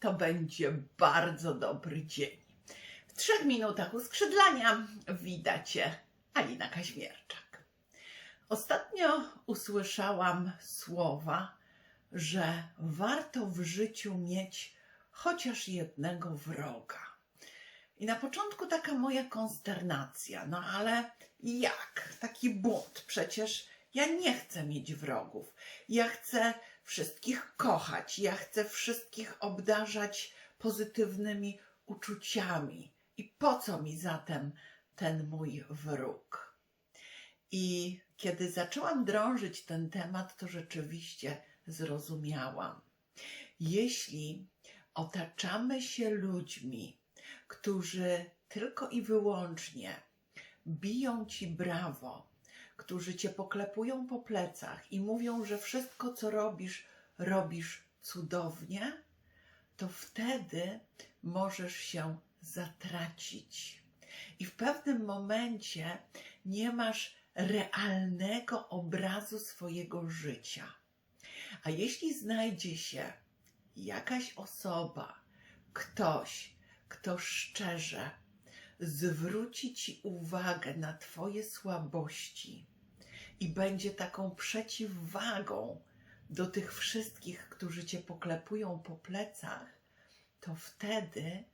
to będzie bardzo dobry dzień. W trzech minutach uskrzydlania witacie Alina Kaźmierczak. Ostatnio usłyszałam słowa, że warto w życiu mieć chociaż jednego wroga. I na początku taka moja konsternacja, no ale jak? Taki bunt. Przecież ja nie chcę mieć wrogów. Ja chcę wszystkich kochać. Ja chcę wszystkich obdarzać pozytywnymi uczuciami. I po co mi zatem ten mój wróg? I kiedy zaczęłam drążyć ten temat, to rzeczywiście zrozumiałam. Jeśli otaczamy się ludźmi, którzy tylko i wyłącznie biją ci brawo, którzy cię poklepują po plecach i mówią, że wszystko, co robisz, robisz cudownie, to wtedy możesz się zatracić. I w pewnym momencie nie masz realnego obrazu swojego życia. A jeśli znajdzie się jakaś osoba, ktoś, kto szczerze zwróci ci uwagę na Twoje słabości i będzie taką przeciwwagą do tych wszystkich, którzy cię poklepują po plecach, to wtedy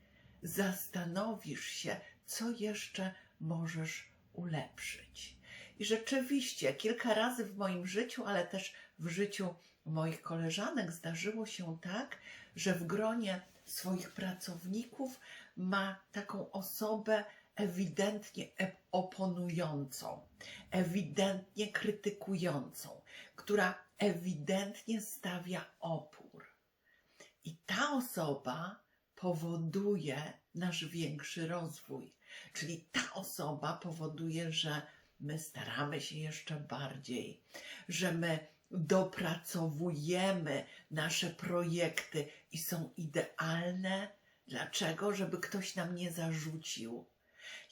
zastanowisz się, co jeszcze możesz ulepszyć. I rzeczywiście kilka razy w moim życiu, ale też w życiu moich koleżanek zdarzyło się tak, że w gronie swoich pracowników ma taką osobę ewidentnie e- oponującą, ewidentnie krytykującą, która ewidentnie stawia opór. I ta osoba powoduje nasz większy rozwój. Czyli ta osoba powoduje, że my staramy się jeszcze bardziej, że my dopracowujemy nasze projekty i są idealne. Dlaczego? Żeby ktoś nam nie zarzucił.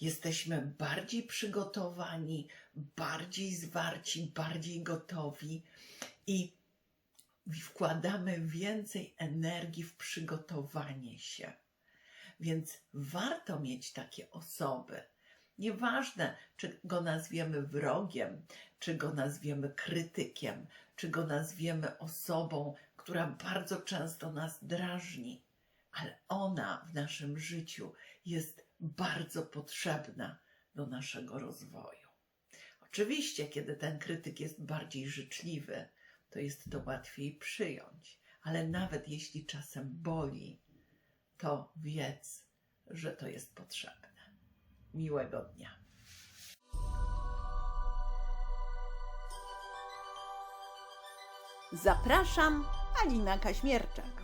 Jesteśmy bardziej przygotowani, bardziej zwarci, bardziej gotowi i wkładamy więcej energii w przygotowanie się. Więc warto mieć takie osoby. Nieważne, czy go nazwiemy wrogiem, czy go nazwiemy krytykiem, czy go nazwiemy osobą, która bardzo często nas drażni, ale ona w naszym życiu jest bardzo potrzebna do naszego rozwoju. Oczywiście, kiedy ten krytyk jest bardziej życzliwy, to jest to łatwiej przyjąć, ale nawet jeśli czasem boli, to wiedz, że to jest potrzebne. Miłego dnia. Zapraszam, Alina Kaśmierczak.